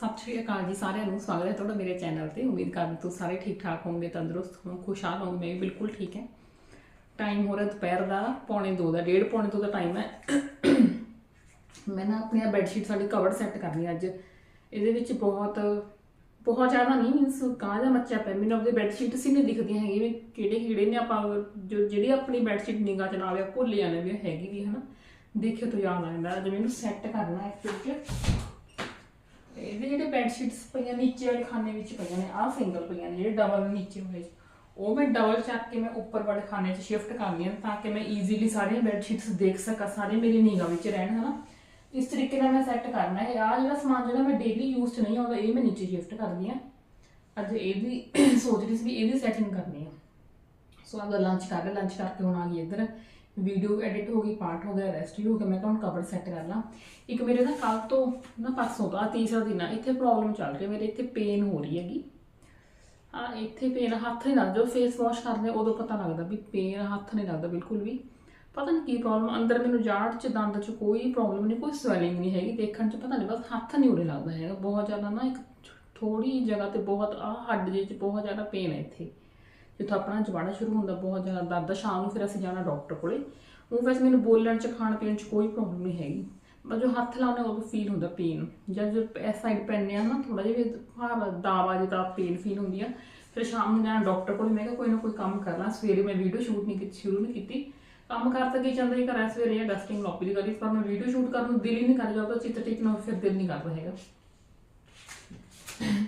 ਸਤਿ ਸ਼੍ਰੀ ਅਕਾਲ ਜੀ ਸਾਰਿਆਂ ਨੂੰ, ਸਵਾਗਤ ਹੈ ਤੁਹਾਡਾ ਮੇਰੇ ਚੈਨਲ ਤੇ। ਉਮੀਦ ਕਰਦੀ ਤੁਸੀਂ ਸਾਰੇ ਠੀਕ ਠਾਕ ਹੋਵੋਗੇ, ਤੰਦਰੁਸਤ ਹੋ ਖੁਸ਼ਹਾਲ ਹੋਵੋਗੇ, ਮੈਂ ਵੀ ਬਿਲਕੁਲ ਠੀਕ ਹੈ। ਟਾਈਮ ਹੋ ਰਿਹਾ ਦੁਪਹਿਰ ਦਾ, ਪੌਣੇ 2 ਦਾ, ਡੇਢ ਪੌਣੇ 2 ਦਾ ਟਾਈਮ ਹੈ। ਮੈਂ ਨਾ ਆਪਣੀਆਂ ਬੈੱਡਸ਼ੀਟ ਸਾਡੀ ਕਵਰ ਸੈੱਟ ਕਰਨੀ ਅੱਜ। ਇਹਦੇ ਵਿੱਚ ਬਹੁਤ ਬਹੁਤ ਜ਼ਿਆਦਾ ਨਹੀਂ ਮੀਨਸ ਕਾਂ ਦਾ ਮੱਚਾ ਪਿਆ। ਮੈਨੂੰ ਆਪਣੀ ਬੈੱਡ ਸੀ, ਨਹੀਂ ਦਿਖਦੀਆਂ ਹੈਗੀ ਵੀ ਕਿਹੜੇ ਕਿਹੜੇ ਨੇ ਆਪਾਂ, ਜੋ ਜਿਹੜੀ ਆਪਣੀ ਬੈੱਡਸ਼ੀਟ ਨਿਗਾਹ ਚ ਨਾ ਆਵੇ ਉਹ ਭੁੱਲ ਜਾਂਦੇ ਵੀ ਇਹ ਹੈਗੀ ਵੀ ਹਨਾ। ਦੇਖੇ ਤੋਂ ਯਾਦ ਆ ਜਾਂਦਾ, ਅੱਜ ਮੈਨੂੰ ਸੈੱਟ ਕਰਨਾ ਹੈ ਐਕਚੁਅਲੀ ਇਹਦੇ ਜਿਹੜੇ ਬੈੱਡ ਸ਼ੀਟਸ ਪਈਆਂ ਨੀਚੇ ਵਾਲੇ ਖਾਨੇ ਵਿੱਚ ਪਈਆਂ ਨੇ, ਆਹ ਸਿੰਗਲ ਪਈਆਂ ਨੇ ਜਿਹੜੇ ਡਬਲ ਨੀਚੇ ਹੋਏ ਉਹ ਮੈਂ ਡਬਲ ਚੱਕ ਕੇ ਮੈਂ ਉੱਪਰ ਵਾਲੇ ਖਾਨੇ 'ਚ ਸ਼ਿਫਟ ਕਰਨੀਆਂ ਤਾਂ ਕਿ ਮੈਂ ਈਜ਼ੀਲੀ ਸਾਰੀਆਂ ਬੈੱਡ ਸ਼ੀਟਸ ਦੇਖ ਸਕਾਂ, ਸਾਰੇ ਮੇਰੀ ਨਿਗਾਹ ਵਿੱਚ ਰਹਿਣ, ਹਨਾ? ਇਸ ਤਰੀਕੇ ਨਾਲ ਮੈਂ ਸੈੱਟ ਕਰਨਾ ਹੈ। ਆਹ ਜਿਹੜਾ ਸਮਾਨ ਜਿਹੜਾ ਮੈਂ ਡੇਲੀ ਯੂਜ਼ 'ਚ ਨਹੀਂ ਆਉਂਦਾ, ਇਹ ਮੈਂ ਨੀਚੇ ਸ਼ਿਫਟ ਕਰਦੀ ਆ ਅੱਜ ਇਹਦੀ ਸੋਚ ਰਹੀ ਸੀ ਵੀ ਇਹਦੀ ਸੈਟਿੰਗ ਕਰਨੀ ਆ। ਸੋ ਅਗਰ ਲੰਚ ਕਰ ਲੰਚ ਕਰਕੇ ਹੁਣ ਆ ਗਈ ਇੱਧਰ। ਵੀਡੀਓ ਐਡਿਟ ਹੋ ਗਈ ਪਾਰਟ ਹੋ ਗਿਆ ਰੈਸਟ ਵੀ ਹੋ ਗਿਆ, ਮੈਂ ਕਿਹਾ ਹੁਣ ਕਵਰ ਸੈੱਟ ਕਰ ਲਾਂ। ਇੱਕ ਮੇਰੇ ਨਾ ਕੱਲ ਤੋਂ ਨਾ ਪਰਸੋਂ ਦਾ ਤੀਸਰਾ ਦਿਨ ਆ, ਇੱਥੇ ਪ੍ਰੋਬਲਮ ਚੱਲ ਰਹੀ ਹੈ ਮੇਰੇ ਇੱਥੇ ਪੇਨ ਹੋ ਰਹੀ ਹੈਗੀ। ਆ ਇੱਥੇ ਪੇਨ ਹੱਥ ਨਹੀਂ ਲੱਗਦਾ ਜੋ ਫੇਸ ਵਾਸ਼ ਕਰਦੇ ਉਦੋਂ ਪਤਾ ਲੱਗਦਾ ਵੀ ਪੇਨ ਹੱਥ ਨਹੀਂ ਲੱਗਦਾ ਬਿਲਕੁਲ ਵੀ। ਪਤਾ ਨਹੀਂ ਕੀ ਪ੍ਰੋਬਲਮ ਅੰਦਰ ਮੈਨੂੰ ਜਾੜ ਚ, ਦੰਦ ਚ ਕੋਈ ਪ੍ਰੋਬਲਮ ਨਹੀਂ ਕੋਈ ਸਵੈਲਿੰਗ ਨਹੀਂ ਹੈਗੀ, ਦੇਖਣ ਚ ਪਤਾ ਨਹੀਂ ਬਸ ਹੱਥ ਨਹੀਂ ਉਰੇ ਲੱਗਦਾ ਹੈਗਾ। ਬਹੁਤ ਜ਼ਿਆਦਾ ਨਾ ਇੱਕ ਥੋੜੀ ਜਗ੍ਹਾ ਤੇ ਬਹੁਤ ਆ ਹੱਡ ਜੇ ਚ ਬਹੁਤ ਜ਼ਿਆਦਾ ਪੇਨ ਹੈ ਇੱਥੇ। ਜਿੱਥੋਂ ਆਪਣਾ ਜਵਾੜਾ ਸ਼ੁਰੂ ਹੁੰਦਾ, ਬਹੁਤ ਜ਼ਿਆਦਾ ਦਰਦ ਆ। ਸ਼ਾਮ ਨੂੰ ਫਿਰ ਅਸੀਂ ਜਾਣਾ ਡਾਕਟਰ ਕੋਲੇ। ਉਹ ਵੈਸੇ ਮੈਨੂੰ ਬੋਲਣ ਚ, ਖਾਣ ਪੀਣ ਚ ਕੋਈ ਪ੍ਰੋਬਲਮ ਨਹੀਂ ਹੈਗੀ। ਬਸ ਜੋ ਹੱਥ ਲਾਉਣੇ ਉਹ ਫੀਲ ਹੁੰਦਾ ਪੇਨ ਜਦ ਜੋ ਇਸ ਸਾਈਡ ਪੈਂਦੇ ਆ ਨਾ ਥੋੜਾ ਜਿਹਾ ਵੀ ਭਾਰ ਦਾਵਾ ਜਿਹਾ ਪੇਨ ਫੀਲ ਹੁੰਦੀ ਆ। ਫਿਰ ਸ਼ਾਮ ਨੂੰ ਜਾਣਾ ਡਾਕਟਰ ਕੋਲ, ਮੈਂ ਕਿਹਾ ਕੋਈ ਨਾ ਕੋਈ ਕੰਮ ਕਰਨਾ ਸਵੇਰੇ ਮੈਂ ਵੀਡੀਓ ਸ਼ੂਟ ਨਹੀਂ ਕੀਤੀ, ਸ਼ੁਰੂ ਨਹੀਂ ਕੀਤੀ। ਕੰਮ ਕਰ ਤਾਂ ਕੀ ਜਾਂਦਾ ਹੀ ਘਰਾਂ ਸਵੇਰੇ ਜਾਂ ਡਸਟਿੰਗ ਲੋਪੀ ਦੀ ਕਰੀ ਪਰ ਮੈਂ ਵੀਡੀਓ ਸ਼ੂਟ ਕਰਨ ਨੂੰ ਦਿਲ ਹੀ ਨਹੀਂ ਕਰ ਜਾਂਦਾ ਚਿੱਤ ਟਿਕ ਨਾ ਫਿਰ ਦਿਲ ਨਹੀਂ ਕਰਦਾ ਹੈਗਾ।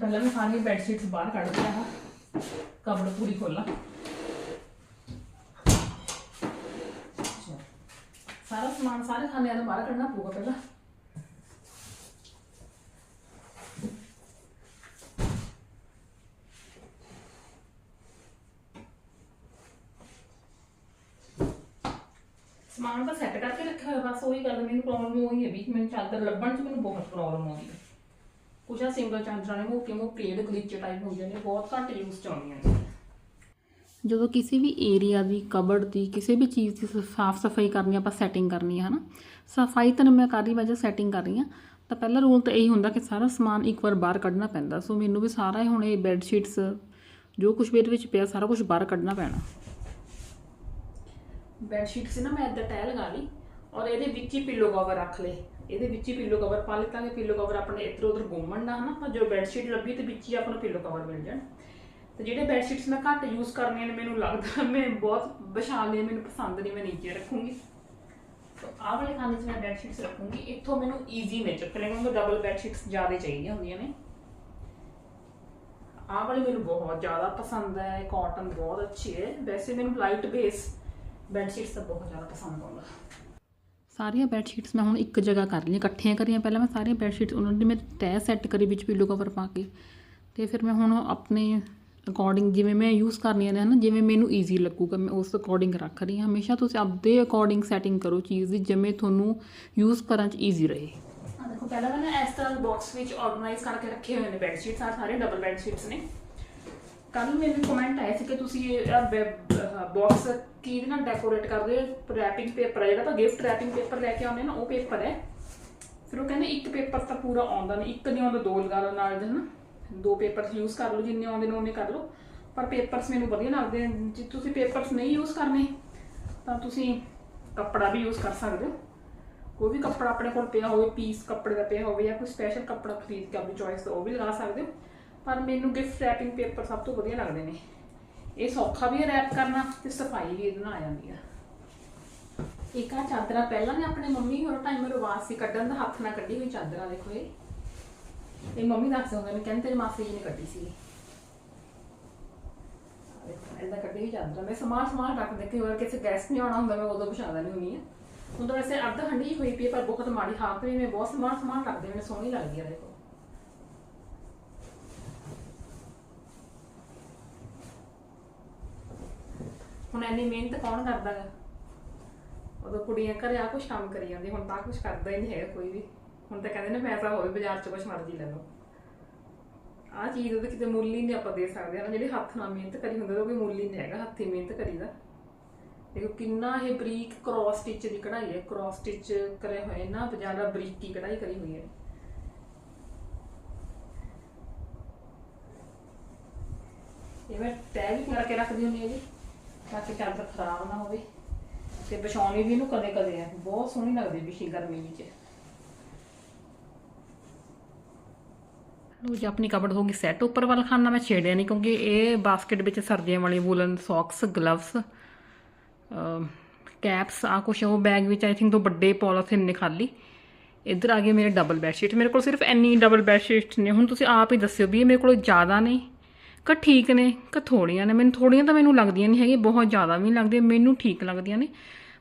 ਪਹਿਲਾਂ ਮੈਂ ਸਾਰੀਆਂ ਬੈੱਡ ਸ਼ੀਟਸ ਬਾਹਰ ਕੱਢ ਦਿਆ ਹਾਂ ਕਬੜ ਪੂਰੀ ਖੋਲਾ ਸਾਰਾ ਸਮਾਨ ਸਾਰੇ ਖਾਨਿਆਂ ਦਾ ਬਾਹਰ ਕੱਢਣਾ ਪਊਗਾ ਪਹਿਲਾਂ। ਸਮਾਨ ਤਾਂ ਸੈੱਟ ਕਰਕੇ ਰੱਖਿਆ ਹੋਇਆ, ਬਸ ਉਹੀ ਗੱਲ ਮੈਨੂੰ ਪ੍ਰੋਬਲਮ ਉਹੀ ਹੈ ਵੀ ਮੈਨੂੰ ਚਾਦਰ ਲੱਭਣ 'ਚ ਮੈਨੂੰ ਬਹੁਤ ਪ੍ਰੋਬਲਮ ਆਉਂਦੀ ਹੈ। ਕੁਛ ਆ ਸਿੰਗਲ ਚਾਦਰਾਂ ਨੇ ਮੋਟੇ ਮੋਟੇ ਜਿਹੜੇ ਗਲੀਚੇ ਟਾਈਪ ਹੋ ਜਾਂਦੇ ਬਹੁਤ ਘੱਟ ਯੂਜ਼ ਚ ਆਉਂਦੀਆਂ ਨੇ। ਜਦੋਂ ਕਿਸੇ ਵੀ ਏਰੀਆ ਦੀ ਕਬਰਡ ਦੀ ਕਿਸੇ ਵੀ ਚੀਜ਼ ਦੀ ਸਾਫ਼ ਸਫ਼ਾਈ ਕਰਨੀ ਆਪਾਂ ਸੈਟਿੰਗ ਕਰਨੀ ਹੈ ਹਨਾ? ਸਫ਼ਾਈ ਤਾਂ ਮੈਂ ਕਰ ਰਹੀ ਵਜਾ ਸੈਟਿੰਗ ਕਰ ਰਹੀ ਆ ਤਾਂ ਪਹਿਲਾ ਰੂਲ ਤਾਂ ਇਹੀ ਹੁੰਦਾ ਕਿ ਸਾਰਾ ਸਮਾਨ ਇੱਕ ਵਾਰ ਬਾਹਰ ਕੱਢਣਾ ਪੈਂਦਾ। ਸੋ ਮੈਨੂੰ ਵੀ ਸਾਰਾ ਹੀ ਹੁਣ ਇਹ ਬੈੱਡ ਸ਼ੀਟਸ ਜੋ ਕੁਝ ਵੀ ਇਹਦੇ ਵਿੱਚ ਪਿਆ ਸਾਰਾ ਕੁਝ ਬਾਹਰ ਕੱਢਣਾ ਪੈਣਾ। ਬੈੱਡ ਸ਼ੀਟ ਸੀ ਨਾ ਮੈਂ ਇੱਧਰ ਟਹਿ ਲਗਾ ਲਈ ਔਰ ਇਹਦੇ ਵਿੱਚ ਹੀ ਪਿੱਲੋ ਕਵਰ ਰੱਖ ਲਏ। ਇਹਦੇ ਵਿੱਚ ਹੀ ਪਿੱਲੋ ਕਵਰ ਪਾ ਲਿੱਤਾ ਕਿ ਪਿੱਲੋ ਕਵਰ ਆਪਣੇ ਇੱਧਰ ਉੱਧਰ ਘੁੰਮਣ ਨਾ, ਹਨਾ? ਤਾਂ ਜੋ ਬੈੱਡ ਸ਼ੀਟ ਲੱਗੀ ਤੇ ਵਿੱਚ ਹੀ ਆਪਾਂ ਨੂੰ ਪਿੱਲੋ ਕਵਰ ਮਿਲ ਜਾਣ। ਤੇ ਜਿਹੜੇ ਬੈੱਡ ਸ਼ੀਟਸ ਮੈਂ ਘੱਟ ਯੂਜ਼ ਕਰਨੀਆਂ ਨੇ, ਮੈਨੂੰ ਲੱਗਦਾ ਮੈਂ ਬਹੁਤ ਵਿਸ਼ਾਲ ਮੈਨੂੰ ਪਸੰਦ ਨਹੀਂ ਮੈਂ ਨੀਚੇ ਰੱਖੂੰਗੀ। ਤਾਂ ਆਹ ਵਾਲੇ ਖਾਨੇ 'ਚ ਮੈਂ ਬੈੱਡ ਸ਼ੀਟਸ ਰੱਖੂੰਗੀ। ਇੱਥੋਂ ਮੈਨੂੰ ਈਜ਼ੀ ਨੇ ਚੱਕਣੇ ਕਿਉਂਕਿ ਡਬਲ ਬੈੱਡ ਸ਼ੀਟਸ ਜ਼ਿਆਦਾ ਚਾਹੀਦੀਆਂ ਹੁੰਦੀਆਂ ਨੇ। ਆਹ ਵਾਲੀ ਮੈਨੂੰ ਬਹੁਤ ਜ਼ਿਆਦਾ ਪਸੰਦ ਹੈ। ਕਾਟਨ ਬਹੁਤ ਅੱਛੀ ਹੈ। ਵੈਸੇ ਮੈਨੂੰ ਲਾਈਟ ਬੇਸ ਬੈੱਡ ਸ਼ੀਟਸ ਤਾਂ ਬਹੁਤ ਜ਼ਿਆਦਾ ਪਸੰਦ ਆਉਂਦਾ। ਸਾਰੀਆਂ ਬੈੱਡ ਸ਼ੀਟਸ ਮੈਂ ਹੁਣ ਇੱਕ ਜਗ੍ਹਾ ਕਰ ਲਈਆਂ, ਇਕੱਠੀਆਂ ਕਰੀਆਂ। ਪਹਿਲਾਂ ਮੈਂ ਸਾਰੀਆਂ ਬੈੱਡ ਸ਼ੀਟਸ ਉਹਨਾਂ ਦੀ ਮੈਂ ਤੈਅ ਸੈੱਟ ਕਰੀ ਵਿੱਚ ਪਿੱਲੋ ਕਵਰ ਪਾ ਕੇ। ਤੇ ਫਿਰ ਮੈਂ ਹੁਣ ਆਪਣੇ ਅਕੋਰਡਿੰਗ ਜਿਵੇਂ ਮੈਂ ਯੂਜ਼ ਕਰਨੀਆਂ ਨੇ ਹਨਾ, ਜਿਵੇਂ ਮੈਨੂੰ ਈਜ਼ੀ ਲੱਗੂਗਾ, ਮੈਂ ਉਸ ਅਕੋਰਡਿੰਗ ਰੱਖ ਰਹੀ ਹਾਂ। ਹਮੇਸ਼ਾ ਤੁਸੀਂ ਆਪਦੇ ਅਕੋਰਡਿੰਗ ਸੈਟਿੰਗ ਕਰੋ ਚੀਜ਼ ਦੀ, ਜਿਵੇਂ ਤੁਹਾਨੂੰ ਯੂਜ਼ ਕਰਨ 'ਚ ਈਜ਼ੀ ਰਹੇ। ਆ ਦੇਖੋ, ਪਹਿਲਾਂ ਮੈਂ ਇਸ ਤਰ੍ਹਾਂ ਬਾਕਸ ਵਿੱਚ ਆਰਗੇਨਾਈਜ਼ ਕਰਕੇ ਰੱਖੇ ਹੋਏ ਨੇ ਬੈੱਡ ਸ਼ੀਟਸ ਆ ਸਾਰੇ ਡਬਲ ਬੈੱਡ ਸ਼ੀਟਸ ਨੇ। ਕੱਲ ਮੈਨੂੰ ਕਮੈਂਟ ਆਏ ਸੀ ਕਿ ਤੁਸੀਂ ਇਹ ਬਾਕਸ ਕਿਹਦੇ ਨਾਲ ਡੈਕੋਰੇਟ ਕਰਦੇ ਹੋ? ਰੈਪਿੰਗ ਪੇਪਰ ਹੈ ਜਿਹੜਾ ਤਾਂ ਗਿਫਟ ਰੈਪਿੰਗ ਪੇਪਰ ਲੈ ਕੇ ਆਉਂਦੇ ਨਾ, ਉਹ ਪੇਪਰ ਹੈ। ਫਿਰ ਉਹ ਕਹਿੰਦੇ ਇੱਕ ਪੇਪਰ ਤਾਂ ਪੂਰਾ ਆਉਂਦਾ ਨਹੀਂ, ਇੱਕ ਨਹੀਂ ਆਉਂਦਾ, ਦੋ ਲਗਾ ਲਓ ਨਾਲ ਦੇ ਨਾ ਦੋ ਪੇਪਰਸ ਯੂਜ਼ ਕਰ ਲਓ, ਜਿੰਨੇ ਆਉਂਦੇ ਨੇ ਉਹਨੇ ਕਰ ਲਓ। ਪਰ ਪੇਪਰਸ ਮੈਨੂੰ ਵਧੀਆ ਲੱਗਦੇ ਨੇ ਜੇ ਤੁਸੀਂ ਪੇਪਰਸ ਨਹੀਂ ਯੂਜ਼ ਕਰਨੇ, ਤਾਂ ਤੁਸੀਂ ਕੱਪੜਾ ਵੀ ਯੂਜ਼ ਕਰ ਸਕਦੇ ਹੋ। ਕੋਈ ਵੀ ਕੱਪੜਾ ਆਪਣੇ ਕੋਲ ਪਿਆ ਹੋਵੇ ਪੀਸ ਕੱਪੜੇ ਦਾ ਪਿਆ ਹੋਵੇ ਜਾਂ ਕੋਈ ਸਪੈਸ਼ਲ ਕੱਪੜਾ ਖਰੀਦ ਕੇ ਆਪਣੀ ਚੋਇਸ ਦਾ, ਉਹ ਵੀ ਲਗਾ ਸਕਦੇ ਹੋ। ਪਰ ਮੈਨੂੰ ਗਿਫਟ ਰੈਪਿੰਗ ਪੇਪਰ ਸਭ ਤੋਂ ਵਧੀਆ ਲੱਗਦੇ ਨੇ। ਇਹ ਸੌਖਾ ਵੀ ਹੈ ਰੈਪ ਕਰਨਾ ਤੇ ਸਫ਼ਾਈ ਵੀ ਇਹਦੇ ਨਾਲ ਆ ਜਾਂਦੀ ਆ। ਇੱਕ ਆ ਚਾਦਰਾਂ ਪਹਿਲਾਂ ਨੇ ਆਪਣੇ ਮੰਮੀ ਹੋਰ ਟਾਈਮ ਆਵਾਜ਼ ਸੀ ਕੱਢਣ ਦਾ ਹੱਥ ਨਾਲ ਕੱਢੀ ਹੋਈ ਚਾਦਰਾਂ ਦੇਖੋ ਇਹ। ਇਹ ਮੰਮੀ ਦੱਸਦੇ ਹੁੰਦੇ ਨੇ ਕਹਿੰਦੇ ਤੇਰੀ ਮਾਸੀ ਜੀ ਨੇ ਕੱਢੀ ਸੀ। ਇਹਦਾ ਕੱਢੀ ਹੋਈ ਚਾਦਰ। ਮੈਂ ਸਮਾਨ ਸਮਾਨ ਰੱਖ ਦੇ ਕੇ ਹੋਰ ਕਿਸੇ ਗੈਸਟ ਨਹੀਂ ਆਉਣਾ ਹੁੰਦਾ ਮੈਂ ਉਦੋਂ ਵਿਛਾ ਦੇਣੀ ਹੁੰਦੀ ਆ। ਹੁਣ ਤਾਂ ਵੈਸੇ ਅੱਧ ਹੰਡੀ ਹੋਈ ਪਈ ਹੈ, ਪਰ ਬਹੁਤ ਮਾੜੀ ਹਾਲਤ ਵੀ ਮੈਂ ਬਹੁਤ ਸਮਾਨ ਸਮਾਨ ਰੱਖਦੇ ਮੈਨੂੰ ਸੋਹਣੀ ਲੱਗਦੀ ਆ ਦੇਖੋ। ਹੁਣ ਐਨੀ ਮਿਹਨਤ ਕੌਣ ਕਰਦਾ ਹੈ ਉਦੋਂ ਕੁੜੀਆਂ ਘਰੇ ਆ ਕੁਛ ਕੰਮ ਕਰੀ ਜਾਂਦੀ ਹੁਣ ਤਾਂ ਕੁਛ ਕਰਦਾ ਹੀ ਨਹੀਂ ਹੈ ਕੋਈ ਵੀ। ਹੁਣ ਤਾਂ ਕਹਿੰਦੇ ਨੇ ਪੈਸਾ ਹੋਵੇ, ਬਾਜ਼ਾਰ 'ਚ ਕੁਛ ਮਰਜ਼ੀ ਲੈ ਲਓ। ਆ ਚੀਜ਼ ਉਹਦੇ ਕਿਤੇ ਮੁੱਲ ਹੀ ਨਹੀਂ ਆਪਾਂ ਦੇ ਸਕਦੇ। ਹਾਂ ਜਿਹੜੀ ਹੱਥ ਨਾਲ ਮਿਹਨਤ ਕਰੀ ਹੁੰਦੀ ਉਹਦਾ ਕੋਈ ਮੁੱਲ ਹੀ ਨਹੀਂ ਹੈਗਾ, ਹੱਥੀ ਮਿਹਨਤ ਕਰੀਦਾ। ਦੇਖੋ ਕਿੰਨਾ ਇਹ ਬਰੀਕ ਕ੍ਰਾਸ ਸਟਿਚ ਦੀ ਕਢਾਈ ਹੈ। ਕ੍ਰਾਸ ਸਟਿਚ ਕਰੇ ਹੋਏ ਨਾ ਜ਼ਿਆਦਾ ਬਰੀਕੀ ਕਢਾਈ ਕਰੀ ਹੋਈ ਹੈ। ਇਹ ਮੈਂ ਟੈਗ ਕਰਕੇ ਰੱਖਦੀ ਹੁੰਦੀ ਹਾਂ ਜੀ। ਤਾਂ ਕਿ ਚਾਦਰ ਖਰਾਬ ਨਾ ਹੋਵੇ। ਤੇ ਵਿਛਾਉਣੀ ਵੀ ਇਹਨੂੰ ਕਦੇ ਕਦੇ ਆ। ਬਹੁਤ ਸੋਹਣੀ ਲੱਗਦੀ ਵਿਛੀ ਗਰਮੀ ਵਿੱਚ ਲੋ ਜੀ, ਆਪਣੀ ਕਬੜ ਹੋ ਗਈ ਸੈੱਟ ਉੱਪਰ ਵਾਲਾ ਖਾਨਾ ਮੈਂ ਛੇੜਿਆ ਨਹੀਂ ਕਿਉਂਕਿ ਇਹ ਬਾਸਕਟ ਵਿੱਚ ਸਰਦੀਆਂ ਵਾਲੀ ਵੂਲਨ ਸੌਕਸ ਗਲਵਸ ਕੈਪਸ ਆ ਕੁਛ ਉਹ ਬੈਗ ਵਿੱਚ ਆਈ ਥਿੰਕ ਦੋ ਵੱਡੇ ਪੋਲੀਥਿਨ ਨੇ ਖਾਲੀ। ਇੱਧਰ ਆ ਗਏ ਮੇਰੇ ਡਬਲ ਬੈੱਡ ਸ਼ੀਟ ਮੇਰੇ ਕੋਲ ਸਿਰਫ ਇੰਨੀ ਡਬਲ ਬੈੱਡ ਸ਼ੀਟ ਨੇ। ਹੁਣ ਤੁਸੀਂ ਆਪ ਹੀ ਦੱਸਿਓ ਵੀ ਇਹ ਮੇਰੇ ਕੋਲ ਜ਼ਿਆਦਾ ਨਹੀਂ। ਕਿ ਠੀਕ ਨੇ ਕਿ ਥੋੜੀਆਂ ਨੇ, ਮੈਨੂੰ ਥੋੜੀਆਂ ਤਾਂ ਮੈਨੂੰ ਲੱਗਦੀਆਂ ਨਹੀਂ ਹੈਗੀਆਂ, ਬਹੁਤ ਜ਼ਿਆਦਾ ਵੀ ਨਹੀਂ ਲੱਗਦੀਆਂ ਮੈਨੂੰ ਠੀਕ ਲੱਗਦੀਆਂ ਨੇ।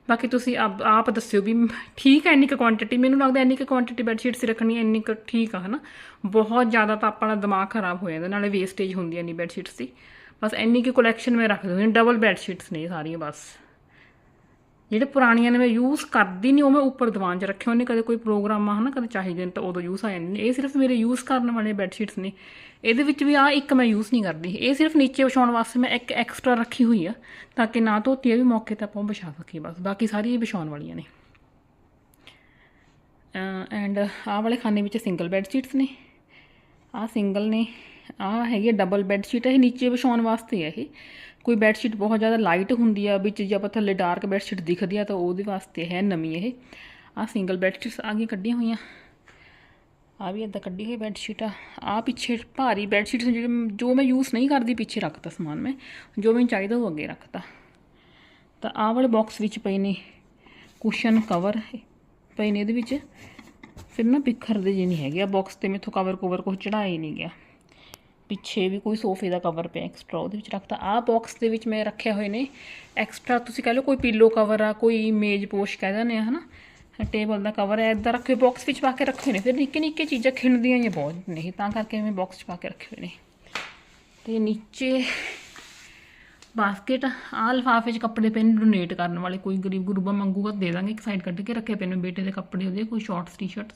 ਬਾਕੀ ਤੁਸੀਂ ਆਪ ਆਪ ਦੱਸਿਓ ਵੀ ਠੀਕ ਹੈ ਇੰਨੀ ਕੁ ਕੁਆਂਟੀਟੀ ਮੈਨੂੰ ਲੱਗਦਾ ਇੰਨੀ ਕੁ ਕੁਆਂਟੀਟੀ ਬੈੱਡ ਸ਼ੀਟਸ ਰੱਖਣੀ ਇੰਨੀ ਕੁ ਠੀਕ ਆ, ਹਨਾ? ਬਹੁਤ ਜ਼ਿਆਦਾ ਤਾਂ ਆਪਣਾ ਦਿਮਾਗ ਖਰਾਬ ਹੋ ਜਾਂਦਾ, ਨਾਲੇ ਵੇਸਟੇਜ ਹੁੰਦੀ ਹੈ ਇੰਨੀ ਬੈੱਡ ਸ਼ੀਟਸ ਦੀ। ਬਸ ਇੰਨੀ ਕੁ ਕਲੈਕਸ਼ਨ ਮੈਂ ਰੱਖ ਦਿੰਦੀ ਡਬਲ ਬੈੱਡ ਸ਼ੀਟਸ ਨੇ ਸਾਰੀਆਂ ਬਸ। ਜਿਹੜੇ ਪੁਰਾਣੀਆਂ ਨੇ ਮੈਂ ਯੂਜ਼ ਕਰਦੀ ਨਹੀਂ ਉਹ ਮੈਂ ਉੱਪਰ ਦੀਵਾਨ 'ਚ ਰੱਖੇ ਹੋਣੇ ਕਦੇ ਕੋਈ ਪ੍ਰੋਗਰਾਮ ਆ, ਹਨਾ, ਕਦੇ ਚਾਹੀਦੇ ਨੇ ਤਾਂ ਉਦੋਂ ਯੂਜ਼ ਆ ਜਾਂਦੇ ਨੇ। ਇਹ ਸਿਰਫ ਮੇਰੇ ਯੂਜ਼ ਕਰਨ ਵਾਲੇ ਬੈੱਡ ਸ਼ੀਟਸ ਨੇ। ਇਹਦੇ ਵਿੱਚ ਵੀ ਆ ਇੱਕ ਮੈਂ ਯੂਜ਼ ਨਹੀਂ ਕਰਦੀ। ਇਹ ਸਿਰਫ ਨੀਚੇ ਵਿਛਾਉਣ ਵਾਸਤੇ ਮੈਂ ਇੱਕ ਐਕਸਟਰਾ ਰੱਖੀ ਹੋਈ ਆ, ਤਾਂ ਕਿ ਨਾ ਧੋਤੀ ਵੀ ਮੌਕੇ ਤੇ ਆਪਾਂ ਵਿਛਾ ਸਕੀਏ ਬਸ। ਬਾਕੀ ਸਾਰੀ ਵਿਛਾਉਣ ਵਾਲੀਆਂ ਨੇ। ਐਂਡ ਆਹ ਵਾਲੇ ਖਾਨੇ ਵਿੱਚ ਸਿੰਗਲ ਬੈੱਡ ਸ਼ੀਟਸ ਨੇ। ਆਹ ਸਿੰਗਲ ਨੇ। ਆਹ ਹੈਗੀ ਡਬਲ ਬੈੱਡ ਸ਼ੀਟ ਇਹ ਨੀਚੇ ਵਿਛਾਉਣ ਵਾਸਤੇ ਹੈ ਇਹ। ਕੋਈ ਬੈੱਡ ਸ਼ੀਟ ਬਹੁਤ ਜ਼ਿਆਦਾ ਲਾਈਟ ਹੁੰਦੀ ਆ, ਵਿੱਚ ਜੇ ਆਪਾਂ ਥੱਲੇ ਡਾਰਕ ਬੈੱਡ ਸ਼ੀਟ ਦਿਖਦੀ ਆ ਤਾਂ ਉਹਦੇ ਵਾਸਤੇ ਹੈ ਨਵੀਂ ਇਹ। ਆਹ ਸਿੰਗਲ ਬੈੱਡ ਸ਼ੀਟਸ ਆ ਗਈਆਂ ਕੱਢੀਆਂ ਹੋਈਆਂ। ਆ ਵੀ ਇਦਾਂ ਕੱਢੀ ਹੋਈ ਬੈੱਡ ਸ਼ੀਟ ਆ। ਆ ਪਿੱਛੇ ਭਾਰੀ ਬੈੱਡ ਸ਼ੀਟਸ ਜਿਹੜੇ ਜੋ ਮੈਂ ਯੂਜ਼ ਨਹੀਂ ਕਰਦੀ, ਪਿੱਛੇ ਰੱਖਤਾ ਸਮਾਨ ਮੈਂ। ਜੋ ਮੈਨੂੰ ਚਾਹੀਦਾ ਉਹ ਅੱਗੇ ਰੱਖਤਾ। ਤਾਂ ਆਹ ਵਾਲੇ ਬਾਕਸ ਵਿੱਚ ਪਏ ਨੇ ਕੁਸ਼ਨ ਕਵਰ ਪਏ ਨੇ ਇਹਦੇ ਵਿੱਚ। ਫਿਰ ਨਾ ਬਿਖਰਦੇ ਜੇ ਨਹੀਂ ਹੈਗੇ। ਆ ਬਾਕਸ ਤੇ ਮੇਥੋਂ ਕਵਰ ਕਵਰ ਕੁਛ ਚੜਾਇਆ ਹੀ ਨਹੀਂ ਗਿਆ। ਪਿੱਛੇ ਵੀ ਕੋਈ ਸੋਫੇ ਦਾ ਕਵਰ ਪਿਆ ਐਕਸਟਰਾ ਉਹਦੇ ਵਿੱਚ ਰੱਖਤਾ। ਆਹ ਬਾਕਸ ਦੇ ਵਿੱਚ ਮੈਂ ਰੱਖਿਆ ਹੋਏ ਨੇ ਐਕਸਟਰਾ ਤੁਸੀਂ ਕਹ ਲਓ ਕੋਈ ਪੀਲੋ ਕਵਰ ਆ, ਕੋਈ ਮੇਜ਼ ਪੋਸ਼ ਕਹਿ ਦਿੰਦੇ ਆ, ਹਨਾ? ਟੇਬਲ ਦਾ ਕਵਰ ਹੈ ਇਦਾਂ ਰੱਖੇ ਬਾਕਸ ਵਿੱਚ ਪਾ ਕੇ ਰੱਖੇ ਨੇ। ਫਿਰ ਨਿੱਕੇ ਨਿੱਕੇ ਚੀਜ਼ਾਂ ਖਿੰਡਦੀਆਂ ਹੀ ਬਹੁਤ ਨਹੀਂ, ਤਾਂ ਕਰਕੇ ਮੈਂ ਬਾਕਸ 'ਚ ਪਾ ਕੇ ਰੱਖੇ ਹੋਏ ਨੇ। ਤੇ ਨੀਚੇ ਬਾਸਕਟ ਆਹ ਲਿਫਾਫੇ 'ਚ ਕੱਪੜੇ ਪਏ ਨੇ ਡੋਨੇਟ ਕਰਨ ਵਾਲੇ। ਕੋਈ ਗਰੀਬ ਗੁਰੂਬਾ ਮੰਗੂਗਾ, ਦੇ ਦਾਂਗੇ। ਇੱਕ ਸਾਈਡ ਕੱਢ ਕੇ ਰੱਖੇ ਪਏ ਨੇ ਬੇਟੇ ਦੇ ਕੱਪੜੇ ਉਹਦੇ, ਕੋਈ ਸ਼ਾਰਟਸ ਟੀ-ਸ਼ਰਟਸ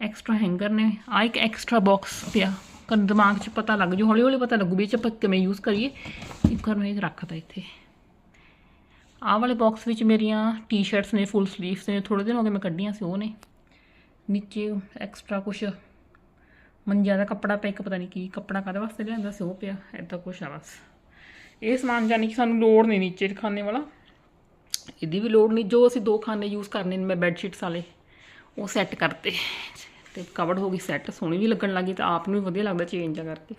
ਐਕਸਟਰਾ ਹੈਂਗਰ ਨੇ। ਆ ਇੱਕ ਐਕਸਟਰਾ ਬਾਕਸ ਪਿਆ। ਕਰ ਦਿਮਾਗ 'ਚ ਪਤਾ ਲੱਗ ਜੂ, ਹੌਲੀ ਹੌਲੀ ਪਤਾ ਲੱਗੂ ਵੀ ਇਹ 'ਚ ਆਪਾਂ ਕਿਵੇਂ ਯੂਜ਼ ਕਰੀਏ। ਇੱਕ ਵਾਰ ਮੈਂ ਇਹ ਰੱਖਤਾ ਇੱਥੇ। ਆਹ ਵਾਲੇ ਬਾਕਸ ਵਿੱਚ ਮੇਰੀਆਂ ਟੀ-ਸ਼ਰਟਸ ਨੇ ਫੁੱਲ ਸਲੀਵਸ ਨੇ ਥੋੜੇ ਦਿਨ ਹੋ ਗਏ ਮੈਂ ਕੱਢੀਆਂ ਸੀ, ਉਹ ਨੇ। ਨੀਚੇ ਐਕਸਟਰਾ ਕੁਛ ਮੰਜਿਆਂ ਦਾ ਕੱਪੜਾ ਪਿਆ, ਇੱਕ ਪਤਾ ਨਹੀਂ ਕੀ ਕੱਪੜਾ ਕਾਹਦੇ ਵਾਸਤੇ ਲਿਆਂਦਾ ਸੀ, ਉਹ ਪਿਆ ਐਦਾਂ ਕੁਛ ਆ ਬਸ। ਇਹ ਸਮਾਨ ਜਾਨੀ ਕਿ ਸਾਨੂੰ ਲੋੜ ਨਹੀਂ ਨੀਚੇ ਖਾਣੇ ਵਾਲਾ। ਇਹਦੀ ਵੀ ਲੋੜ ਨਹੀਂ ਜੋ ਅਸੀਂ ਦੋ ਖਾਨੇ ਯੂਜ਼ ਕਰਨੇ ਨੇ, ਮੈਂ ਬੈੱਡ ਸ਼ੀਟਸ ਵਾਲੇ, ਉਹ ਸੈੱਟ ਕਰਤੇ। ਤੇ ਕਵਰ ਹੋ ਗਈ ਸੈੱਟ ਸੋਹਣੀ ਵੀ ਲੱਗਣ ਲੱਗੀ ਤਾਂ ਆਪ ਨੂੰ ਵੀ ਵਧੀਆ ਲੱਗਦਾ ਚੇਂਜ ਕਰਕੇ।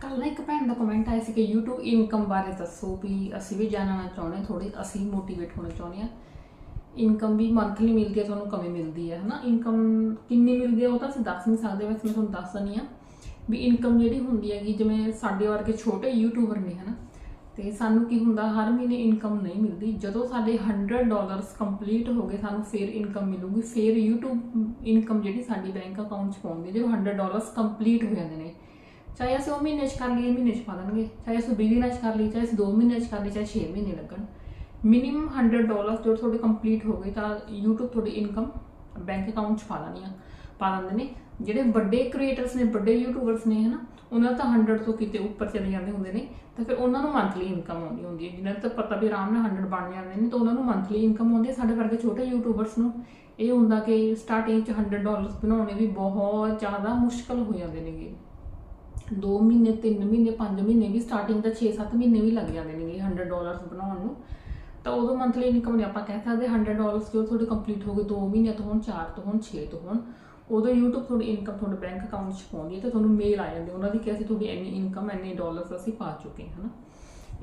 ਕੱਲ ਨਾ ਇੱਕ ਭੈਣ ਦਾ ਕਮੈਂਟ ਆਇਆ ਸੀ ਕਿ YouTube ਇਨਕਮ ਬਾਰੇ ਦੱਸੋ ਵੀ ਅਸੀਂ ਵੀ ਜਾਣਨਾ ਚਾਹੁੰਦੇ ਹਾਂ ਥੋੜੀ ਅਸੀਂ ਮੋਟੀਵੇਟ ਹੋਣਾ ਚਾਹੁੰਦੇ ਹਾਂ। ਇਨਕਮ ਵੀ ਮੰਥਲੀ ਮਿਲਦੀ ਹੈ, ਤੁਹਾਨੂੰ ਕਵੇਂ ਮਿਲਦੀ ਹੈ, ਹਨਾ? ਇਨਕਮ ਕਿੰਨੀ ਮਿਲਦੀ ਹੈ ਉਹ ਤਾਂ ਅਸੀਂ ਦੱਸ ਨਹੀਂ ਸਕਦੇ, ਵੈਸੇ ਮੈਂ ਤੁਹਾਨੂੰ ਦੱਸ ਦਨੀ ਆ ਵੀ ਇਨਕਮ ਜਿਹੜੀ ਹੁੰਦੀ ਹੈਗੀ, ਜਿਵੇਂ ਸਾਡੇ ਵਰਗੇ ਛੋਟੇ ਯੂਟਿਊਬਰ ਨੇ, ਹਨਾ? ਤੇ ਸਾਨੂੰ ਕੀ ਹੁੰਦਾ, ਹਰ ਮਹੀਨੇ ਇਨਕਮ ਨਹੀਂ ਮਿਲਦੀ। ਜਦੋਂ ਸਾਡੇ 100 ਡਾਲਰਸ ਕੰਪਲੀਟ ਹੋ ਗਏ, ਸਾਨੂੰ ਫਿਰ ਇਨਕਮ ਮਿਲੂਗੀ। ਫਿਰ YouTube ਇਨਕਮ ਜਿਹੜੀ ਸਾਡੀ ਬੈਂਕ ਅਕਾਊਂਟ 'ਚ ਪਾਉਂਦੀ, ਜਦੋਂ 100 ਡਾਲਰਸ ਕੰਪਲੀਟ ਹੋ ਜਾਂਦੇ ਨੇ। ਚਾਹੇ ਅਸੀਂ ਉਹ ਮਹੀਨੇ 'ਚ ਕਰ ਲਈਏ, ਮਹੀਨੇ 'ਚ ਪਾ ਦੇਣਗੇ। ਚਾਹੇ ਅਸੀਂ 20 ਦਿਨਾਂ 'ਚ ਕਰ ਲਈ ਚਾਹੇ ਅਸੀਂ 2 ਮਹੀਨੇ 'ਚ ਕਰ ਲਈ ਚਾਹੇ 6 ਮਹੀਨੇ ਲੱਗਣ। ਮਿਨੀਮਮ 100 ਡਾਲਰ ਜਦੋਂ ਤੁਹਾਡੇ ਕੰਪਲੀਟ ਹੋ ਗਏ, ਤਾਂ YouTube ਤੁਹਾਡੀ ਇਨਕਮ ਬੈਂਕ ਅਕਾਊਂਟ 'ਚ ਪਾ ਦੇਣੀ ਆ, ਪਾ ਦਿੰਦੇ ਨੇ। ਜਿਹੜੇ ਵੱਡੇ ਕ੍ਰੀਏਟਰਸ ਨੇ, ਵੱਡੇ ਯੂਟਿਊਬਰਸ ਨੇ, ਹਨਾ ਉਹਨਾਂ ਤਾਂ 100 ਤੋਂ ਕਿਤੇ ਉੱਪਰ ਚਲੇ ਜਾਂਦੇ ਹੁੰਦੇ ਨੇ, ਤਾਂ ਫਿਰ ਉਹਨਾਂ ਨੂੰ ਮੰਥਲੀ ਇਨਕਮ ਆਉਂਦੀ ਹੁੰਦੀ ਹੈ। ਜਿਨ੍ਹਾਂ ਨੂੰ ਤਾਂ ਪਤਾ ਵੀ ਆਰਾਮ ਨਾਲ 100 ਬਣ ਜਾਂਦੇ ਨੇ, ਤਾਂ ਉਹਨਾਂ ਨੂੰ ਮੰਥਲੀ ਇਨਕਮ ਆਉਂਦੀ ਹੈ। ਸਾਡੇ ਵਰਗੇ ਛੋਟੇ ਯੂਟਿਊਬਰਸ ਨੂੰ ਇਹ ਹੁੰਦਾ ਕਿ ਸਟਾਰਟਿੰਗ 'ਚ 100 ਡਾਲਰਸ ਬਣਾਉਣੇ ਵੀ ਬਹੁਤ ਜ਼ਿਆਦਾ ਮੁਸ਼ਕਲ ਹੋ ਜਾਂਦੇ ਨੇਗੇ। 2 ਮਹੀਨੇ 3 ਮਹੀਨੇ 5 ਮਹੀਨੇ ਵੀ ਸਟਾਰਟਿੰਗ ਦਾ 6-7 ਮਹੀਨੇ ਵੀ ਲੱਗ ਜਾਂਦੇ ਨੇਗੇ 100 ਡਾਲਰਸ ਬਣਾਉਣ ਨੂੰ। ਤਾਂ ਉਦੋਂ ਮੰਥਲੀ ਇਨਕਮ ਨਹੀਂ ਆਪਾਂ ਕਹਿ ਸਕਦੇ। 100 ਡਾਲਰਸ ਜੋ ਤੁਹਾਡੇ ਕੰਪਲੀਟ ਹੋ ਗਏ 2 ਮਹੀਨੇ ਤੋਂ ਹੋਣ 4 ਤੋਂ ਹੋਣ 6 ਤੋਂ ਹੋਣ। ਉਦੋਂ YouTube ਤੁਹਾਡੀ ਇਨਕਮ ਤੁਹਾਡੇ ਬੈਂਕ ਅਕਾਊਂਟ 'ਚ ਪਾਉਂਦੀ ਹੈ ਤੇ ਤੁਹਾਨੂੰ ਮੇਲ ਆ ਜਾਂਦੇ ਉਹਨਾਂ ਦੀ ਕਿ ਅਸੀਂ ਤੁਹਾਡੀ ਇੰਨੀ ਇਨਕਮ ਇੰਨੇ ਡਾਲਰਸ ਅਸੀਂ ਪਾ ਚੁੱਕੇ ਹਾਂ, ਹਨਾ?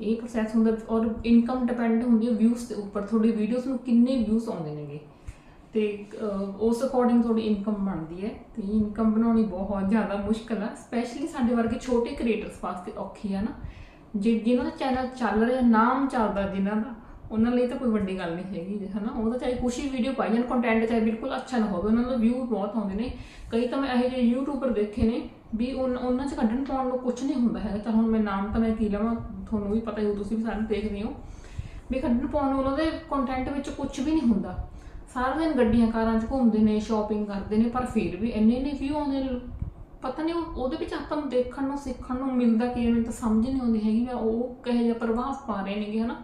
ਇਹ ਪ੍ਰੋਸੈਸ ਹੁੰਦਾ ਔਰ ਇਨਕਮ ਡਿਪੈਂਡ ਹੁੰਦੀ ਹੈ ਵਿਊਜ਼ ਦੇ ਉੱਪਰ। ਤੁਹਾਡੀ ਵੀਡੀਓਜ਼ ਨੂੰ ਕਿੰਨੇ ਵਿਊਜ਼ ਆਉਂਦੇ ਨੇਗੇ? ਤੇ ਉਸ ਅਕੋਰਡਿੰਗ ਤੁਹਾਡੀ ਇਨਕਮ ਬਣਦੀ ਹੈ। ਤੇ ਇਨਕਮ ਬਣਾਉਣੀ ਬਹੁਤ ਜ਼ਿਆਦਾ ਮੁਸ਼ਕਲ ਆ ਸਪੈਸ਼ਲੀ ਸਾਡੇ ਵਰਗੇ ਛੋਟੇ ਕ੍ਰੀਏਟਰਸ ਵਾਸਤੇ ਔਖੀ ਆ ਨਾ ਜਿ- ਜਿਨ੍ਹਾਂ ਦਾ ਚੈਨਲ ਚੱਲ ਰਿਹਾ, ਨਾਮ ਚੱਲਦਾ ਜਿਨ੍ਹਾਂ ਦਾ ਉਹਨਾਂ ਲਈ ਤਾਂ ਕੋਈ ਵੱਡੀ ਗੱਲ ਨਹੀਂ ਹੈਗੀ ਜੀ, ਹਨਾ? ਉਹ ਤਾਂ ਚਾਹੇ ਕੁਛ ਹੀ ਵੀਡੀਓ ਪਾਈ ਜਾਣ ਕੰਟੈਂਟ ਚਾਹੇ ਬਿਲਕੁਲ ਅੱਛਾ ਨਾ ਹੋਵੇ ਉਹਨਾਂ ਦਾ ਵਿਊ ਬਹੁਤ ਆਉਂਦੇ ਨੇ। ਕਈ ਤਾਂ ਮੈਂ ਇਹੋ ਜਿਹੇ ਯੂਟਿਊਬਰ ਦੇਖੇ ਨੇ ਵੀ ਉਹਨਾਂ 'ਚ ਕੱਢਣ ਪਾਉਣ ਨੂੰ ਕੁਝ ਨਹੀਂ ਹੁੰਦਾ ਹੈਗਾ। ਤਾਂ ਹੁਣ ਮੈਂ ਨਾਮ ਤਾਂ ਮੈਂ ਕੀ ਲਵਾਂ ਤੁਹਾਨੂੰ ਵੀ ਪਤਾ ਹੀ ਹੋ ਤੁਸੀਂ ਵੀ ਸਾਰੇ ਦੇਖਦੇ ਹੋ। ਵੀ ਕੱਢਣ ਪਾਉਣ ਨੂੰ ਉਹਨਾਂ ਦੇ ਕੰਟੈਂਟ ਵਿੱਚ ਕੁਝ ਵੀ ਨਹੀਂ ਹੁੰਦਾ। ਸਾਰਾ ਦਿਨ ਗੱਡੀਆਂ ਕਾਰਾਂ 'ਚ ਘੁੰਮਦੇ ਨੇ ਸ਼ਾਪਿੰਗ ਕਰਦੇ ਨੇ ਪਰ ਫਿਰ ਵੀ ਇੰਨੇ ਇੰਨੇ ਵਿਊ ਆਉਂਦੇ ਨੇ। ਪਤਾ ਨਹੀਂ ਉਹਦੇ ਵਿੱਚ ਆਪਾਂ ਨੂੰ ਦੇਖਣ ਨੂੰ ਸਿੱਖਣ ਨੂੰ ਮਿਲਦਾ ਕੀ ਮੈਨੂੰ ਤਾਂ ਸਮਝ ਨਹੀਂ ਆਉਂਦੀ ਹੈਗੀ ਮੈਂ ਉਹ ਕਹੇ ਜਿਹਾ ਪ੍ਰਭਾਵ ਪਾ ਰਹੇ ਨੇਗੇ ਹਨਾ?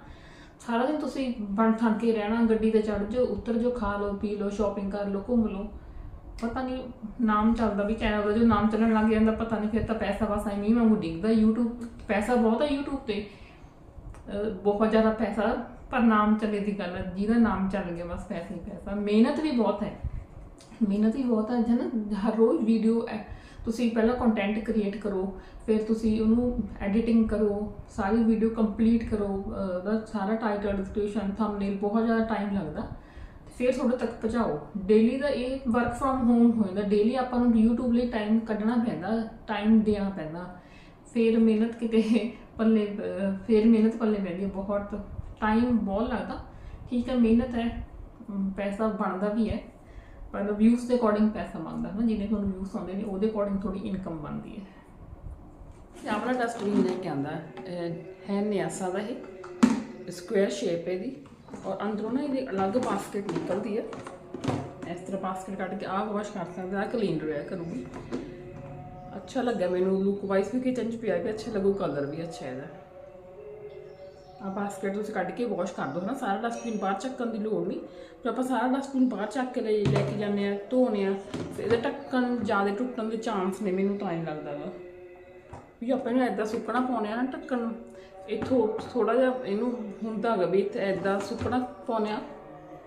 ਸਾਰਾ ਦਿਨ ਤੁਸੀਂ ਬਣ ਠਣ ਕੇ ਰਹਿਣਾ, ਗੱਡੀ ਤੇ ਚੜ ਜਾਓ, ਉਤਰ ਜਾਓ, ਖਾ ਲਓ, ਪੀ ਲਓ ਸ਼ਾਪਿੰਗ ਕਰ ਲਓ, ਘੁੰਮ ਲਓ। ਪਤਾ ਨਹੀਂ ਨਾਮ ਚੱਲਦਾ ਵੀ ਚੈਨਲ ਦਾ, ਜੋ ਨਾਮ ਚੱਲਣ ਲੱਗ ਜਾਂਦਾ, ਪਤਾ ਨਹੀਂ ਫਿਰ ਤਾਂ ਪੈਸਾ ਬਸ ਐਵੇਂ ਹੀ ਵਾਂਗੂ ਡਿੱਗਦਾ। YouTube, ਪੈਸਾ ਬਹੁਤ ਹੈ YouTube ਤੇ। ਬਹੁਤ ਜ਼ਿਆਦਾ ਪੈਸਾ, ਪਰ ਨਾਮ ਚੱਲੇ ਦੀ ਗੱਲ ਹੈ ਜਿਹਦਾ ਨਾਮ ਚੱਲ ਗਿਆ, ਬਸ ਪੈਸਾ ਹੀ ਪੈਸਾ। ਮਿਹਨਤ ਵੀ ਬਹੁਤ ਹੈ। ਮਿਹਨਤ ਹੀ ਬਹੁਤ ਹੈ ਜਨਾ ਹਰ ਰੋਜ਼ ਵੀਡੀਓ ਤੁਸੀਂ ਪਹਿਲਾਂ ਕੰਟੈਂਟ ਕ੍ਰੀਏਟ ਕਰੋ, ਫਿਰ ਤੁਸੀਂ ਉਹਨੂੰ ਐਡੀਟਿੰਗ ਕਰੋ, ਸਾਰੀ ਵੀਡੀਓ ਕੰਪਲੀਟ ਕਰੋ ਉਹਦਾ ਸਾਰਾ ਟਾਈਟਲ ਡਿਸਕ੍ਰਿਪਸ਼ਨ ਥੰਬਨੇਲ ਬਹੁਤ ਜ਼ਿਆਦਾ ਟਾਈਮ ਲੱਗਦਾ। ਫਿਰ ਤੁਹਾਡੇ ਤੱਕ ਪਹੁੰਚਾਓ। ਡੇਲੀ ਦਾ ਇਹ ਵਰਕ ਫਰਮ ਹੋਮ ਹੋ ਜਾਂਦਾ ਡੇਲੀ ਆਪਾਂ ਨੂੰ YouTube ਲਈ ਟਾਈਮ ਕੱਢਣਾ ਪੈਂਦਾ ਟਾਈਮ ਦੇਣਾ ਪੈਂਦਾ। ਫਿਰ ਮਿਹਨਤ ਕਿਤੇ ਪੱਲੇ ਫਿਰ ਮਿਹਨਤ ਪੱਲੇ ਪੈਂਦੀ ਹੈ। ਬਹੁਤ ਟਾਈਮ ਬਹੁਤ ਲੱਗਦਾ। ਠੀਕ ਹੈ, ਮਿਹਨਤ ਹੈ। ਪੈਸਾ ਬਣਦਾ ਵੀ ਹੈ। ਪਰ ਵਿਊਜ਼ ਦੇ ਅਕੋਰਡਿੰਗ ਪੈਸਾ ਬਣਦਾ ਹੈ ਨਾ ਜਿੰਨੇ ਤੁਹਾਨੂੰ ਵਿਊਜ਼ ਆਉਂਦੇ ਨੇ, ਉਹਦੇ ਅਕੋਰਡਿੰਗ ਥੋੜੀ ਇਨਕਮ ਬਣਦੀ ਹੈ। ਇਹ ਆਪਣਾ ਡਸਟਬਿਨ ਲੈ ਕੇ ਆਂਦਾ ਹੈ ਨਿਆਸਾ ਦਾ ਇਹ ਸਕੁਅਰ ਸ਼ੇਪ ਹੈ ਇਹਦੀ, ਔਰ ਅੰਦਰੋਂ ਨਾ ਇਹਦੀ ਅਲੱਗ ਬਾਸਕਟ ਨਿਕਲਦੀ ਹੈ। ਇਸ ਤਰ੍ਹਾਂ ਬਾਸਕਟ ਕੱਢ ਕੇ ਆਹ ਵਾਸ਼ ਕਰ ਸਕਦਾ ਆ ਕਲੀਨ ਰਿਹਾ ਕਰੂਗੀ। ਅੱਛਾ ਲੱਗਾ ਮੈਨੂੰ ਲੁੱਕ ਵਾਈਜ਼ ਵੀ ਕਿਚਨ ਚ ਪਿਆ ਵੀ ਅੱਛਾ ਲੱਗੂ ਕਲਰ ਵੀ ਅੱਛਾ ਇਹਦਾ। ਆ ਬਾਸਕਟ ਤੁਸੀਂ ਕੱਢ ਕੇ ਵਾਸ਼ ਕਰ ਦੋ ਹਨਾ, ਸਾਰਾ ਡਸਟਬਿਨ ਬਾਹਰ ਚੱਕਣ ਦੀ ਲੋੜ ਨਹੀਂ। ਪਰ ਆਪਾਂ ਸਾਰਾ ਡਸਟਬਿਨ ਬਾਹਰ ਚੱਕ ਕੇ ਲੈ ਲੈ ਕੇ ਜਾਂਦੇ ਆ ਧੋਨੇ ਆ ਤੇ ਇਹਦੇ ਢੱਕਣ ਜ਼ਿਆਦਾ ਟੁੱਟਣ ਦੇ ਚਾਂਸ ਨੇ, ਮੈਨੂੰ ਤਾਂ ਹੀ ਲੱਗਦਾ ਵਾ। ਵੀ ਆਪਾਂ ਇਹਨੂੰ ਐਦਾਂ ਸੁੱਕਣਾ ਪਾਉਣੇ ਆ ਨਾ। ਢੱਕਣ ਇਥੋਂ ਥੋੜਾ ਜਿਹਾ ਇਹਨੂੰ ਹੁੰਦਾ ਹੈਗਾ ਵੀ ਇੱਥੇ ਐਦਾਂ ਸੁੱਕਣਾ ਪਾਉਣੇ ਆ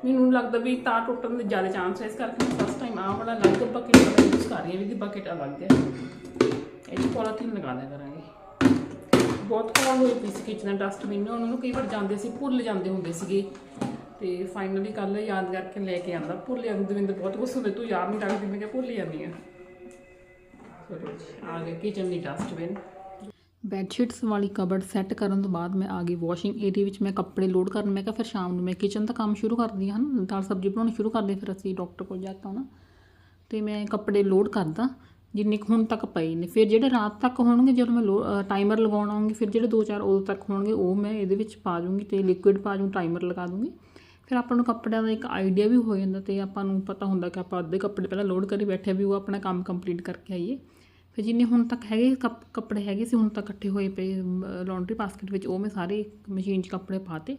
ਮੈਨੂੰ ਲੱਗਦਾ ਵੀ ਤਾਂ ਟੁੱਟਣ ਦੇ ਜ਼ਿਆਦਾ ਚਾਂਸ ਹੈ ਇਸ ਕਰਕੇ ਮੈਂ ਫਸਟ ਟਾਈਮ ਆਹ ਵਾਲਾ ਅਲੱਗ ਬਕੇਟ ਯੂਜ਼ ਕਰ ਰਹੀ ਹਾਂ, ਵੀ ਦੀ ਬਕੇਟ ਅਲੱਗ ਹੈ ਇਹ 'ਚ ਪੋਲੀਥੀਨ ਲਗਾ ਦਿਆ ਕਰਾਂਗੇ। ਬਹੁਤ ਖਰਾਬ ਹੋਈ ਪਈ ਸੀ ਕਿਚਨ ਡਸਟਬਿਨ ਉਹਨਾਂ ਨੂੰ ਕਈ ਵਾਰ ਜਾਂਦੇ ਸੀ, ਭੁੱਲ ਜਾਂਦੇ ਹੁੰਦੇ ਸੀਗੇ। ਤੇ ਫਾਈਨਲੀ ਕੱਲ ਯਾਦ ਕਰਕੇ ਲੈ ਕੇ ਆਂਦਾ ਭੁੱਲ ਜਾਂਦੇ ਦਵਿੰਦਰ ਬਹੁਤ ਗੁੱਸੇ ਹੁੰਦੇ, ਤੂੰ ਯਾਦ ਨਹੀਂ ਰੱਖਦੀ ਮੈਂ ਕਿਹਾ, ਭੁੱਲ ਜਾਂਦੀ ਆ। ਚਲੋ ਆ ਗਏ ਕਿਚਨ ਦੀ ਡਸਟਬਿਨ ਬੈੱਡਸ਼ੀਟਸ ਵਾਲੀ ਕਬਰਡ ਸੈੱਟ ਕਰਨ ਤੋਂ ਬਾਅਦ ਮੈਂ ਆ ਗਈ ਵਾਸ਼ਿੰਗ ਏਰੀਆ ਵਿੱਚ, ਮੈਂ ਕੱਪੜੇ ਲੋਡ ਕਰਨ, ਮੈਂ ਕਿਹਾ, ਫਿਰ ਸ਼ਾਮ ਨੂੰ ਮੈਂ ਕਿਚਨ ਦਾ ਕੰਮ ਸ਼ੁਰੂ ਕਰਦੀ ਹਾਂ ਨਾ ਦਾਲ ਸਬਜ਼ੀ ਬਣਾਉਣੀ ਸ਼ੁਰੂ ਕਰਦੇ ਫਿਰ ਅਸੀਂ ਡਾਕਟਰ ਕੋਲ ਜਾ ਕੇ ਆਉਣਾ ਤੇ ਮੈਂ ਕੱਪੜੇ ਲੋਡ ਕਰਦਾ ਜਿੰਨੇ ਕੁ ਹੁਣ ਤੱਕ ਪਏ ਨੇ। ਫਿਰ ਜਿਹੜੇ ਰਾਤ ਤੱਕ ਹੋਣਗੇ, ਜਦੋਂ ਮੈਂ ਟਾਈਮਰ ਲਗਾਉਣ ਆਉਂਗੀ ਫਿਰ ਜਿਹੜੇ 2-4 ਉਦੋਂ ਤੱਕ ਹੋਣਗੇ, ਉਹ ਮੈਂ ਇਹਦੇ ਵਿੱਚ ਪਾ ਦੂੰਗੀ ਤੇ ਲਿਕੁਇਡ ਪਾ ਦੂੰ ਟਾਈਮਰ ਲਗਾ ਦੂੰਗੀ। ਫਿਰ ਆਪਾਂ ਨੂੰ ਕੱਪੜਿਆਂ ਦਾ ਇੱਕ ਆਈਡੀਆ ਵੀ ਹੋ ਜਾਂਦਾ ਤੇ ਆਪਾਂ ਨੂੰ ਪਤਾ ਹੁੰਦਾ ਕਿ ਆਪਾਂ ਅੱਧੇ ਕੱਪੜੇ ਪਹਿਲਾਂ ਲੋਡ ਕਰੀ ਬੈਠੇ ਵੀ ਉਹ ਆਪਣਾ ਕੰਮ ਕੰਪਲੀਟ ਕਰਕੇ ਆਈਏ। ਫਿਰ ਜਿੰਨੇ ਹੁਣ ਤੱਕ ਹੈਗੇ ਕੱਪ- ਕੱਪੜੇ ਹੈਗੇ ਸੀ, ਹੁਣ ਤੱਕ ਇਕੱਠੇ ਹੋਏ ਪਏ ਲਾਂਡਰੀ ਬਾਸਕਟ ਵਿੱਚ, ਉਹ ਮੈਂ ਸਾਰੇ ਮਸ਼ੀਨ 'ਚ ਕੱਪੜੇ ਪਾਤੇ।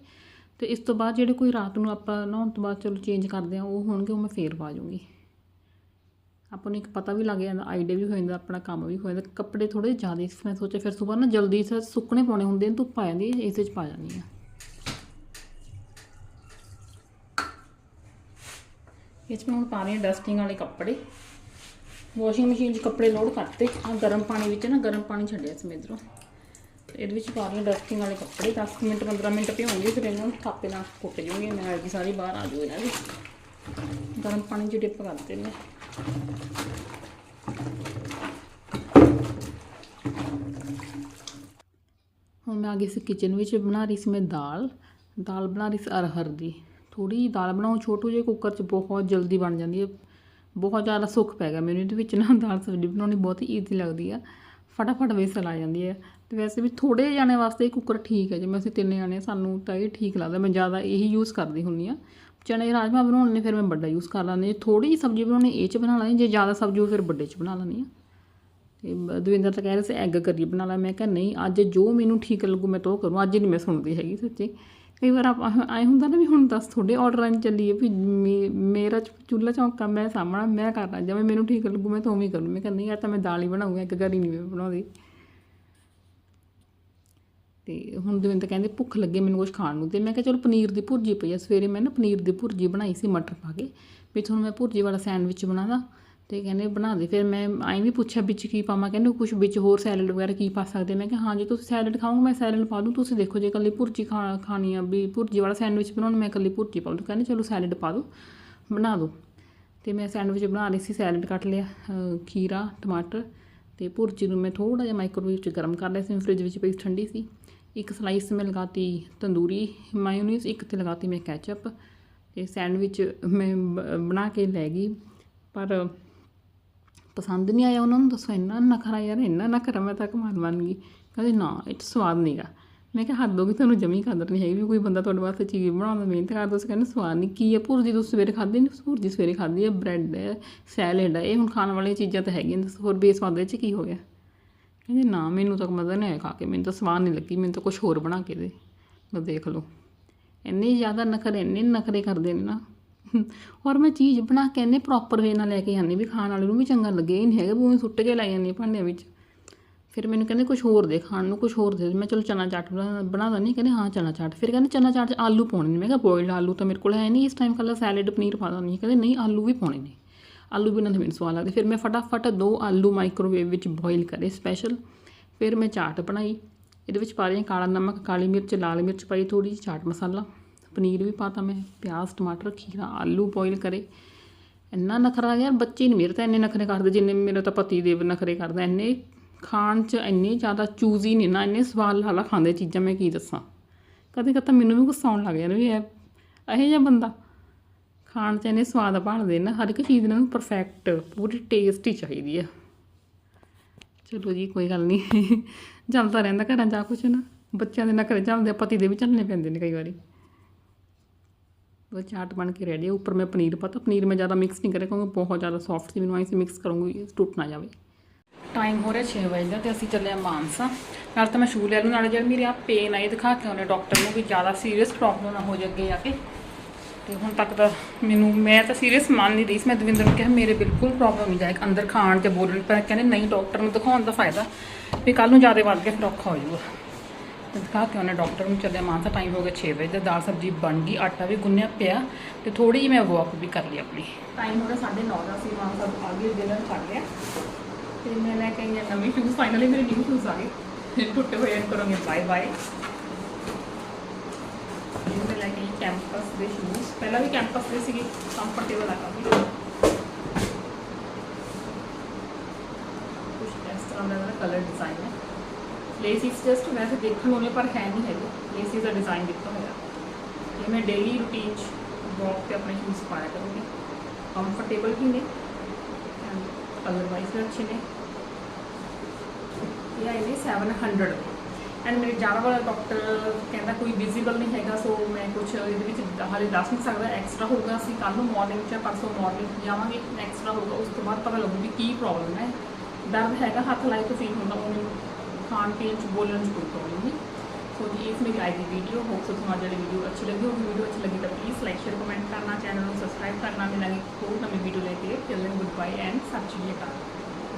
ਤੇ ਇਸ ਤੋਂ ਬਾਅਦ ਜਿਹੜੇ ਕੋਈ ਰਾਤ ਨੂੰ ਆਪਾਂ ਨਹਾਉਣ ਤੋਂ ਬਾਅਦ ਚਲੋ ਚੇਂਜ ਕਰਦੇ ਆ, ਉਹ ਹੋਣਗੇ, ਉਹ ਮੈਂ ਫੇਰ ਪਾ ਜੂੰਗੀ ਆਪਾਂ ਨੂੰ ਇੱਕ ਪਤਾ ਵੀ ਲੱਗ ਜਾਂਦਾ ਆਈਡੀਆ ਵੀ ਹੋ ਜਾਂਦਾ, ਆਪਣਾ ਕੰਮ ਵੀ ਹੋ ਜਾਂਦਾ, ਕੱਪੜੇ ਥੋੜੇ ਜ਼ਿਆਦਾ ਮੈਂ ਸੋਚਿਆ ਫਿਰ ਸਵੇਰ ਨਾ ਜਲਦੀ ਸੇ ਸੁੱਕਣੇ ਪਾਉਣੇ ਹੁੰਦੇ ਨੇ ਧੁੱਪ ਆ ਜਾਂਦੀ ਇਸ ਵਿੱਚ 'ਚ ਪਾ ਜਾਂਦੀ ਆ ਇਹ 'ਚ ਮੈਂ ਹੁਣ ਪਾ ਰਹੀ ਹਾਂ ਡਸਟਿੰਗ ਵਾਲੇ ਕੱਪੜੇ। ਵਾਸ਼ਿੰਗ ਮਸ਼ੀਨ 'ਚ ਕੱਪੜੇ ਲੋਡ ਕਰਤੇ ਆ ਗਰਮ ਪਾਣੀ ਵਿੱਚ ਨਾ, ਗਰਮ ਪਾਣੀ ਛੱਡਿਆ ਸੀ ਮੈਂ ਇੱਧਰੋਂ। ਇਹਦੇ ਵਿੱਚ ਪਾ ਰਹੀ ਹਾਂ ਡਸਟਿੰਗ ਵਾਲੇ ਕੱਪੜੇ 10 ਮਿੰਟ 15 ਮਿੰਟ ਭਿਉਂਗੀ ਫਿਰ ਇਹਨਾਂ ਨੂੰ ਥਾਪੇ ਨਾਲ ਕੁੱਟ ਜੂਗੀ, ਮੈਂ ਦੀ ਸਾਰੀ ਬਾਹਰ ਆ ਜੂ ਇਹਨਾਂ ਦੀ। ਗਰਮ ਪਾਣੀ 'ਚ ਡਿਪ ਕਰਦੇ ਨੇ ਹੁਣ ਮੈਂ ਆ ਗਈ ਸੀ ਕਿਚਨ ਵਿੱਚ, ਬਣਾ ਰਹੀ ਸੀ ਮੈਂ ਦਾਲ। ਦਾਲ ਬਣਾ ਰਹੀ ਸੀ ਅਰਹਰ ਦੀ। ਥੋੜੀ ਜਿਹੀ ਦਾਲ ਬਣਾਉ ਛੋਟੂ ਜਿਹੇ ਕੁੱਕਰ 'ਚ ਬਹੁਤ ਜਲਦੀ ਬਣ ਜਾਂਦੀ ਹੈ। ਬਹੁਤ ਜ਼ਿਆਦਾ ਸੁੱਖ ਪੈ ਗਿਆ ਮੈਨੂੰ ਇਹਦੇ ਵਿੱਚ ਨਾ। ਦਾਲ ਸਬਜ਼ੀ ਬਣਾਉਣੀ ਬਹੁਤ ਹੀ ਈਜ਼ੀ ਲੱਗਦੀ ਆ। ਫਟਾਫਟ ਵੇਸਲ ਆ ਜਾਂਦੀ ਹੈ। ਤੇ ਵੈਸੇ ਵੀ ਥੋੜੇ ਜਾਣੇ ਵਾਸਤੇ ਇਹ ਕੁੱਕਰ ਠੀਕ ਹੈ। ਜਿਵੇਂ ਅਸੀਂ ਤਿੰਨ ਜਾਣੇ, ਸਾਨੂੰ ਤਾਂ ਇਹ ਠੀਕ ਲੱਗਦਾ। ਮੈਂ ਜ਼ਿਆਦਾ ਇਹੀ ਯੂਜ਼ ਕਰਦੀ ਹੁੰਦੀ ਆ ਚਣੇ ਰਾਜਮਾ ਬਣਾਉਣੇ ਨੇ ਫਿਰ ਮੈਂ ਵੱਡਾ ਯੂਜ਼ ਕਰ ਲੈਂਦੀ ਜੇ ਥੋੜੀ ਜਿਹੀ ਸਬਜ਼ੀ ਬਣਾਉਣੀ, ਇਹ 'ਚ ਬਣਾ ਲੈਂਦੀ ਜੇ ਜ਼ਿਆਦਾ ਸਬਜ਼ੀ ਹੋ ਫਿਰ ਵੱਡੇ 'ਚ ਬਣਾ ਲੈਂਦੀ ਆ ਤੇ ਦਵਿੰਦਰ ਤਾਂ ਕਹਿ ਰਿਹਾ ਸੀ ਐਗ ਕਰੀ ਬਣਾ ਲਾ। ਮੈਂ ਕਿਹਾ, ਨਹੀਂ, ਅੱਜ ਜੋ ਮੈਨੂੰ ਠੀਕ ਲੱਗੂ, ਮੈਂ ਤਾਂ ਉਹ ਕਰੂੰ। ਅੱਜ ਨਹੀਂ ਮੈਂ ਸੁਣਦੀ ਹੈਗੀ ਸੱਚੀ। ਕਈ ਵਾਰ ਆਪਾਂ ਆਏ ਹੁੰਦਾ ਨਾ ਵੀ ਹੁਣ ਦੱਸ, ਤੁਹਾਡੇ ਆਰਡਰਾਂ 'ਚ ਚੱਲੀਏ ਵੀ ਮੇ- ਮੇਰਾ ਚੁੱਲ੍ਹਾ ਚੌਂਕਾ ਮੈਂ ਸਾਹਮਣਾ ਮੈਂ ਕਰਨਾ। ਜਿਵੇਂ ਮੈਨੂੰ ਠੀਕ ਲੱਗੂ, ਮੈਂ ਤਾਂ ਉਵੇਂ ਕਰੂੰ। ਮੈਂ ਕਹਿੰਦੀ ਯਾਰ, ਤਾਂ ਮੈਂ ਦਾਲ ਹੀ ਬਣਾਉਂਗਾ, ਇੱਕ ਕਰੀ ਨਹੀਂ ਮੈਂ ਬਣਾਉਂਦੀ। ਤੇ ਹੁਣ ਦਵਿੰਦਰ ਕਹਿੰਦੇ ਭੁੱਖ ਲੱਗੇ ਮੈਨੂੰ ਕੁਝ ਖਾਣ ਨੂੰ, ਤੇ ਮੈਂ ਕਿਹਾ ਚਲੋ ਪਨੀਰ ਦੀ ਭੁਰਜੀ ਪਈ ਆ, ਸਵੇਰੇ ਮੈਂ ਨਾ ਪਨੀਰ ਦੀ ਭੁਰਜੀ ਬਣਾਈ ਸੀ ਮਟਰ ਪਾ ਕੇ ਵੀ ਤੁਹਾਨੂੰ ਮੈਂ ਭੁਰਜੀ ਵਾਲਾ ਸੈਂਡਵਿਚ ਬਣਾਦਾ, ਤੇ ਕਹਿੰਦੇ ਬਣਾ ਦੇ, ਫਿਰ ਮੈਂ ਐਂ ਵੀ ਪੁੱਛਿਆ ਵਿੱਚ ਕੀ ਪਾਵਾਂ, ਕਹਿੰਦੇ ਕੁਝ ਵਿੱਚ ਹੋਰ ਸੈਲਡ ਵਗੈਰਾ ਕੀ ਪਾ ਸਕਦੇ, ਮੈਂ ਕਿਹਾ ਹਾਂ ਜੇ ਤੁਸੀਂ ਸੈਲਡ ਖਾਓਗੇ, ਮੈਂ ਸੈਲਡ ਪਾ ਦੂੰ, ਤੁਸੀਂ ਦੇਖੋ ਜੇ ਇਕੱਲੀ ਭੁਰਜੀ ਖਾ, ਖਾਣੀ ਆ ਵੀ ਭੁਰਜੀ ਵਾਲਾ ਸੈਂਡਵਿਚ ਬਣਾਉਣਾ, ਮੈਂ ਇਕੱਲੀ ਭੁਰਜੀ ਪਾ ਦੂੰ ਕਹਿੰਦੇ ਚਲੋ ਸੈਲਡ ਪਾ ਦਿਓ ਬਣਾ ਦਿਓ ਤੇ ਮੈਂ ਸੈਂਡਵਿਚ ਬਣਾ ਰਹੀ ਸੀ, ਸੈਲਡ ਕੱਟ ਲਿਆ ਖੀਰਾ, ਟਮਾਟਰ, ਤੇ ਭੁਰਜੀ ਨੂੰ ਮੈਂ ਥੋੜਾ ਜਿਹਾ ਮਾਈਕ੍ਰੋਵੇਵ 'ਚ ਗਰਮ ਕਰ ਲਿਆ ਸੀ ਫ੍ਰਿਜ ਵਿੱਚ ਪਈ ਠੰਡੀ ਸੀ ਇੱਕ ਸਲਾਈਸ ਮੈਂ ਲਗਾਤੀ ਤੰਦੂਰੀ ਮਾਇਓਨੀਜ਼ ਇੱਕ ਤੇ ਲਗਾਤੀ ਮੈਂ ਕੈਚਅਪ ਤੇ ਸੈਂਡਵਿਚ ਮੈਂ ਬ- ਬਣਾ ਕੇ ਲੈ ਗਈ। ਪਰ ਪਸੰਦ ਨਹੀਂ ਆਇਆ ਉਹਨਾਂ ਨੂੰ, ਦੱਸੋ ਇੰਨਾ ਨਖਰਾ ਯਾਰ, ਇੰਨਾ ਨਾ ਖਰਾ ਮੈਂ ਤਾਂ ਕਮਾਲ ਬਣ ਗਈ। ਕਹਿੰਦੇ ਨਾ, ਇਹ 'ਚ ਸਵਾਦ ਨਹੀਂਗਾ ਮੈਂ ਕਿਹਾ ਹੱਦ ਹੋ ਗਈ, ਤੁਹਾਨੂੰ ਜਮੀ ਕਦਰ ਨਹੀਂ ਹੈਗੀ ਵੀ ਕੋਈ ਬੰਦਾ ਤੁਹਾਡੇ ਵਾਸਤੇ ਚੀਜ਼ ਬਣਾਉਂਦਾ ਮਿਹਨਤ ਕਰਦਾ, ਤੁਸੀਂ ਕਹਿੰਦੇ ਸਵਾਦ ਨਹੀਂ, ਕੀ ਹੈ ਭੁਰਜੀ ਤੁਸੀਂ ਸਵੇਰੇ ਖਾਧੀ ਨਹੀਂ ਭੁਰਜੀ ਸਵੇਰੇ ਖਾਧੀ ਹੈ ਬ੍ਰੈਡ ਹੈ ਸੈਲਡ ਹੈ, ਇਹ ਹੁਣ ਖਾਣ ਵਾਲੀਆਂ ਚੀਜ਼ਾਂ ਤਾਂ ਹੈਗੀਆਂ, ਦੱਸੋ ਹੋਰ ਬੇਸਵਾਦ ਵਿੱਚ ਕੀ ਹੋ ਗਿਆ? ਕਹਿੰਦੇ, ਨਾ, ਮੈਨੂੰ ਤਾਂ ਮਜ਼ਾ ਨਹੀਂ ਆਇਆ ਖਾ ਕੇ। ਮੈਨੂੰ ਤਾਂ ਸਵਾਦ ਨਹੀਂ ਲੱਗੀ। ਮੈਨੂੰ ਤਾਂ ਕੁਝ ਹੋਰ ਬਣਾ ਕੇ ਦੇ। ਲਓ ਦੇਖ ਲਓ। ਇੰਨੇ ਜ਼ਿਆਦਾ ਨਖਰੇ, ਇੰਨੇ ਨਖਰੇ ਕਰਦੇ ਨੇ ਨਾ। ਔਰ ਮੈਂ ਚੀਜ਼ ਬਣਾ ਕੇ ਇਹਨੇ ਪ੍ਰੋਪਰ ਵੇ ਨਾਲ ਲੈ ਕੇ ਆਉਂਦੀ ਵੀ ਖਾਣ ਵਾਲੇ ਨੂੰ ਵੀ ਚੰਗਾ ਲੱਗੇ। ਇਹ ਨਹੀਂ ਹੈਗਾ ਵੀ ਉਹ ਸੁੱਟ ਕੇ ਲੈ ਜਾਂਦੀ ਭਾਂਡਿਆਂ ਵਿੱਚ। ਫਿਰ ਮੈਨੂੰ ਕਹਿੰਦੇ ਕੁਝ ਹੋਰ ਦੇ ਖਾਣ ਨੂੰ ਕੁਝ ਹੋਰ ਦੇ ਮੈਂ ਚਲੋ, ਚਨਾ ਚਾਟ ਬਣਾ ਬਣਾ ਦਿੰਦੀ ਕਹਿੰਦੇ, ਹਾਂ, ਚਨਾ ਚਾਟ। ਫਿਰ ਕਹਿੰਦੇ, ਚਨਾ ਚਾਟ 'ਚ ਆਲੂ ਪਾਉਣੇ ਨੇ। ਮੈਂ ਕਿਹਾ, ਬੋਇਲਡ ਆਲੂ ਤਾਂ ਮੇਰੇ ਕੋਲ ਹੈ ਨਹੀਂ। ਇਸ ਟਾਈਮ ਕੱਲਾ ਸੈਲਡ ਪਨੀਰ ਪਾ ਦਿੰਦੀ ਹਾਂ। ਕਹਿੰਦੇ, ਨਹੀਂ, ਆਲੂ ਵੀ ਪਾਉਣੇ ਨੇ। ਆਲੂ ਬਿਨਾਂ ਤਾਂ ਮੈਨੂੰ ਸਵਾਦ ਲੱਗਦੇ। ਫਿਰ ਮੈਂ ਫਟਾਫਟ ਦੋ ਆਲੂ ਮਾਈਕ੍ਰੋਵੇਵ ਵਿੱਚ ਬੋਇਲ ਕਰੇ ਸਪੈਸ਼ਲ ਫਿਰ ਮੈਂ ਚਾਟ ਬਣਾਈ। ਇਹਦੇ ਵਿੱਚ ਪਾ ਰਹੀ ਹਾਂ ਕਾਲਾ ਨਮਕ, ਕਾਲੀ ਮਿਰਚ, ਲਾਲ ਮਿਰਚ ਪਾਈ ਥੋੜੀ ਜਿਹੀ ਚਾਟ ਮਸਾਲਾ। ਪਨੀਰ ਵੀ ਪਾਤਾ ਮੈਂ। ਪਿਆਜ਼, ਟਮਾਟਰ ਖੀਰਾ ਆਲੂ ਬੋਇਲ ਕਰੇ। ਇੰਨਾ ਨਖਰਾ ਯਾਰ ਬੱਚੇ ਨਹੀਂ ਮੇਰੇ ਤਾਂ ਇੰਨੇ ਨਖਰੇ ਕਰਦੇ ਜਿੰਨੇ ਮੇਰਾ ਤਾਂ ਪਤੀ ਦੇਵ ਨਖਰੇ ਕਰਦਾ। ਇੰਨੇ ਖਾਣ 'ਚ ਇੰਨੇ ਜ਼ਿਆਦਾ ਚੂਜ਼ੀ ਨਹੀਂ ਨਾ, ਇੰਨੇ ਸਵਾਦ ਲਾਲਾ ਖਾਂਦੇ ਚੀਜ਼ਾਂ ਮੈਂ ਕੀ ਦੱਸਾਂ। ਕਦੇ ਕਦੇ ਮੈਨੂੰ ਵੀ ਗੁੱਸਾ ਆਉਣ ਲੱਗ ਜਾਂਦਾ ਵੀ ਇਹ ਇਹੋ ਜਿਹਾ ਬੰਦਾ। ਖਾਣ 'ਚ ਇੰਨੇ ਸਵਾਦ ਬਣਦੇ ਨਾ ਹਰ ਇੱਕ ਚੀਜ਼ ਇਹਨਾਂ ਨੂੰ ਪਰਫੈਕਟ ਪੂਰੀ ਟੇਸਟੀ ਚਾਹੀਦੀ ਆ। ਚਲੋ ਜੀ ਕੋਈ ਗੱਲ ਨਹੀਂ ਚੱਲਦਾ ਰਹਿੰਦਾ ਘਰਾਂ ਜਾ ਕੁਛ ਨਾ। ਬੱਚਿਆਂ ਦੇ ਨਾ ਚੱਲਦੇ ਆ, ਪਤੀ ਦੇ ਵੀ ਚੱਲਣੇ ਪੈਂਦੇ ਨੇ ਕਈ ਵਾਰੀ। ਉਹ ਚਾਟ ਬਣ ਕੇ ਰੈਡੀ ਹੈ ਉੱਪਰ ਮੈਂ ਪਨੀਰ ਪਾਤਾ। ਪਨੀਰ ਮੈਂ ਜ਼ਿਆਦਾ ਮਿਕਸ ਨਹੀਂ ਕਰਿਆ ਕਿਉਂਕਿ ਬਹੁਤ ਜ਼ਿਆਦਾ ਸੌਫਟ ਸੀ। ਮੈਨੂੰ ਆਈ ਸੀ ਮਿਕਸ ਕਰੂੰਗੀ ਟੁੱਟ ਨਾ ਜਾਵੇ। ਟਾਈਮ ਹੋ ਰਿਹਾ 6 ਵਜੇ ਦਾ ਤੇ ਅਸੀਂ ਚੱਲੇ ਆ ਮਾਨਸਾ। ਨਾਲ ਤਾਂ ਮੈਂ ਸ਼ੂ ਲੈ ਲੂ ਨਾਲ ਜਿਹੜਾ ਮੇਰੇ ਆ ਪੇਨ ਆਈ ਦਿਖਾ ਕੇ ਉਹਨੇ ਡਾਕਟਰ ਨੂੰ ਵੀ ਜ਼ਿਆਦਾ ਸੀਰੀਅਸ ਪ੍ਰੋਬਲਮ ਨਾ ਹੋ ਜਾਏ ਅੱਗੇ ਜਾ ਕੇ। ਤੇ ਹੁਣ ਤੱਕ ਤਾਂ ਮੈਨੂੰ, ਮੈਂ ਤਾਂ ਸੀਰੀਅਸ ਮੰਨ ਨਹੀਂ ਰਹੀ ਸੀ। ਮੈਂ ਦਵਿੰਦਰ ਨੂੰ ਕਿਹਾ, ਮੇਰੇ ਬਿਲਕੁਲ ਪ੍ਰੋਬਲਮ ਨਹੀਂ ਜਾਏ ਅੰਦਰ ਖਾਣ ਤੇ ਬੋਲਣ ਪਰ ਕਹਿੰਦੇ, ਨਹੀਂ ਡਾਕਟਰ ਨੂੰ ਦਿਖਾਉਣ ਦਾ ਫਾਇਦਾ ਵੀ ਕੱਲ ਨੂੰ ਜ਼ਿਆਦਾ ਵੱਧ ਗਿਆ ਫਿਰ ਔਖਾ ਹੋ ਜਾਊਗਾ। ਤੇ ਦਿਖਾ ਕੇ ਉਹਨੇ ਡਾਕਟਰ ਨੂੰ ਚੱਲਿਆ। ਮਾਨਸਾ ਟਾਈਮ ਹੋ ਗਿਆ 6 ਵਜੇ ਦਾ। ਦਾਲ ਸਬਜ਼ੀ ਬਣ ਗਈ, ਆਟਾ ਵੀ ਗੁੰਨਿਆ ਪਿਆ ਤੇ ਥੋੜੀ ਜਿਹੀ ਮੈਂ ਵਾਕ ਵੀ ਕਰ ਲਈ ਆਪਣੀ। ਟਾਈਮ ਹੋ ਗਿਆ 9:30 ਦਾ। ਸੀ ਮਾਨਸਾ ਤੋਂ ਆ ਗਏ ਡਿਨਰ ਕਰ ਲਿਆ। ਤੇ ਮੈਂ ਲੈ ਕੇ ਆਈ ਨਵੇਂ ਸ਼ੂਜ਼ ਫਾਈਨਲੀ ਮੇਰੇ ਨਿਊ ਸ਼ੂਜ਼ ਆ ਗਏ। ਟੁੱਟੇ ਹੋਏ ਹਨ ਕਰਾਂਗੇ ਬਾਏ ਬਾਏ ਇਹ ਮੈਂ ਲੈ ਕੇ ਕੈਂਪਸ ਦੇ ਸ਼ੂਜ਼ ਪਹਿਲਾਂ ਵੀ ਕੈਂਪਸ ਦੇ ਸੀਗੇ ਕੰਫਰਟੇਬਲ ਆ ਕਾਫੀ। ਕੁਝ ਇਸ ਤਰ੍ਹਾਂ ਦਾ ਕਲਰ ਡਿਜ਼ਾਈਨ ਹੈ ਲੇਸਿਸ ਜਸਟ ਵੈਸੇ ਦੇਖਣ ਨੂੰ ਨੇ ਪਰ ਹੈ ਨਹੀਂ ਹੈਗੇ। ਲੇਸਿਸ ਦਾ ਡਿਜ਼ਾਈਨ ਦਿੱਤਾ ਹੋਇਆ। ਇਹ ਮੈਂ ਡੇਲੀ ਰੂਟੀਨ ਚ ਵਾਕ ਤੇ ਆਪਣੇ ਸ਼ੂਜ਼ ਪਾਇਆ ਕਰੂੰਗੀ। ਕੰਫਰਟੇਬਲ ਵੀ ਨੇ ਕਲਰ ਵਾਈਜ਼ ਵੀ ਅੱਛੇ ਨੇ। ਇਹ ਆਏ ਨੇ 700 ਐਂਡ ਮੇਰੇ ਜਾਣਾ ਵਾਲਾ ਡਾਕਟਰ ਕਹਿੰਦਾ ਕੋਈ ਵਿਜ਼ੀਬਲ ਨਹੀਂ ਹੈਗਾ ਸੋ ਮੈਂ ਕੁਝ ਇਹਦੇ ਵਿੱਚ ਹਾਲੇ ਦੱਸ ਨਹੀਂ ਸਕਦਾ ਐਕਸਟਰਾ ਹੋਊਗਾ ਅਸੀਂ ਕੱਲ ਨੂੰ ਮਾਰਨਿੰਗ ਜਾਂ ਪਰਸੋਂ ਮਾਰਨਿੰਗ ਜਾਵਾਂਗੇ ਐਕਸਟਰਾ ਹੋਊਗਾ, ਉਸ ਤੋਂ ਬਾਅਦ ਪਤਾ ਲੱਗੂ ਵੀ ਕੀ ਪ੍ਰੋਬਲਮ ਹੈ। ਦਰਦ ਹੈਗਾ, ਹੱਥ ਲਾਈ ਤੋਂ ਫੀਲ ਹੁੰਦਾ, ਉਹਨੂੰ ਖਾਣ ਪੀਣ ਚ, ਬੋਲਣ ਚ ਕੋਈ ਪ੍ਰੋਬਲਮ ਨਹੀਂ। ਸੋ ਜੀ, ਇਸ ਮੇਰੀ ਅੱਜ ਦੀ ਵੀਡੀਓ ਹੋਪ ਸੋ ਤੁਹਾਨੂੰ ਜਿਹੜੀ ਵੀਡੀਓ ਅੱਛੀ ਲੱਗੀ ਹੋਗੀ ਵੀਡੀਓ ਅੱਛੀ ਲੱਗੀ ਤਾਂ ਪਲੀਜ਼ ਲਾਈਕ ਸ਼ੇਅਰ ਕਮੈਂਟ ਕਰਨਾ ਚੈਨਲ ਨੂੰ ਸਬਸਕ੍ਰਾਈਬ ਕਰਨਾ ਮਿਲਾਂਗੇ ਹੋਰ ਨਵੀਂ ਵੀਡੀਓ ਲੈ ਕੇ ਚਲਨ good bye and Sat Sri Akal.